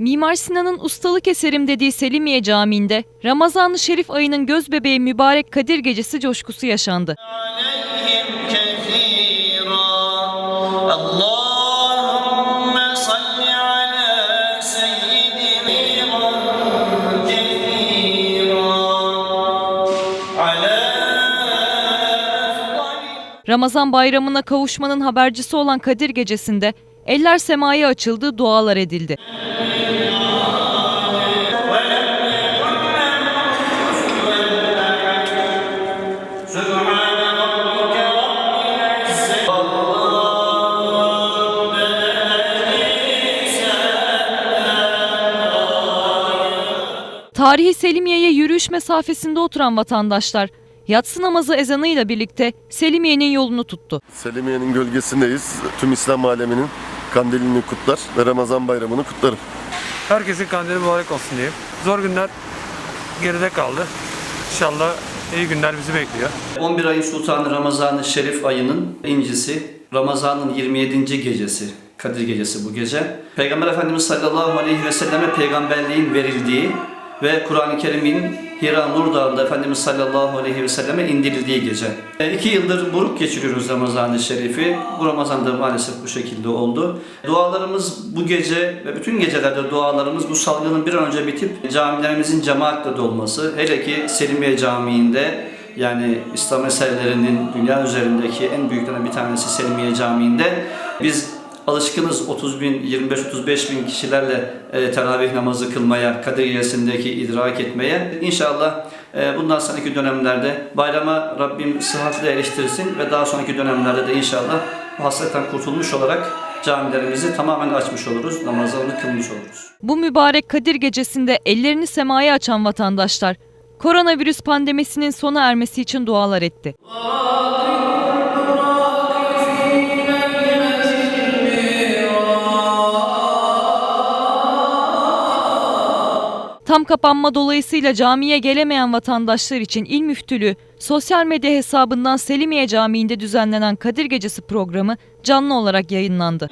Mimar Sinan'ın ustalık eserim dediği Selimiye Camii'nde Ramazan-ı Şerif ayının gözbebeği mübarek Kadir Gecesi coşkusu yaşandı. Ramazan bayramına kavuşmanın habercisi olan Kadir Gecesi'nde eller semaya açıldı, dualar edildi. Tarihi Selimiye'ye yürüyüş mesafesinde oturan vatandaşlar yatsı namazı ezanıyla birlikte Selimiye'nin yolunu tuttu. Selimiye'nin gölgesindeyiz. Tüm İslam aleminin kandilini kutlar ve Ramazan bayramını kutlarım. Herkesin kandili mübarek olsun diyeyim. Zor günler geride kaldı. İnşallah iyi günler bizi bekliyor. 11 ayın sultanı Ramazan-ı Şerif ayının incisi, Ramazan'ın 27. gecesi, Kadir gecesi bu gece. Peygamber Efendimiz sallallahu aleyhi ve selleme peygamberliğin verildiği ve Kur'an-ı Kerim'in Hira Nur Dağı'nda Efendimiz sallallahu aleyhi ve selleme indirildiği gece. E, iki yıldır buruk geçiriyoruz Ramazan-ı Şerif'i. Bu Ramazan'da maalesef bu şekilde oldu. Dualarımız bu gece ve bütün gecelerde dualarımız bu salgının bir an önce bitip camilerimizin cemaatle dolması. Hele ki Selimiye Camii'nde yani İslam eserlerinin dünya üzerindeki en büyüklerinden bir tanesi Selimiye Camii'nde biz alışkınız 30 bin, 25-35 bin kişilerle e, teravih namazı kılmaya, Kadir Gecesi'ndeki idrak etmeye. İnşallah e, bundan sonraki dönemlerde bayrama Rabbim sıhhatle eriştirsin ve daha sonraki dönemlerde de inşallah bu hastalıktan kurtulmuş olarak camilerimizi tamamen açmış oluruz, namazlarını kılmış oluruz. Bu mübarek Kadir Gecesi'nde ellerini semaya açan vatandaşlar koronavirüs pandemisinin sona ermesi için dualar etti. Tam kapanma dolayısıyla camiye gelemeyen vatandaşlar için il müftülüğü sosyal medya hesabından Selimiye Camii'nde düzenlenen Kadir Gecesi programı canlı olarak yayınlandı.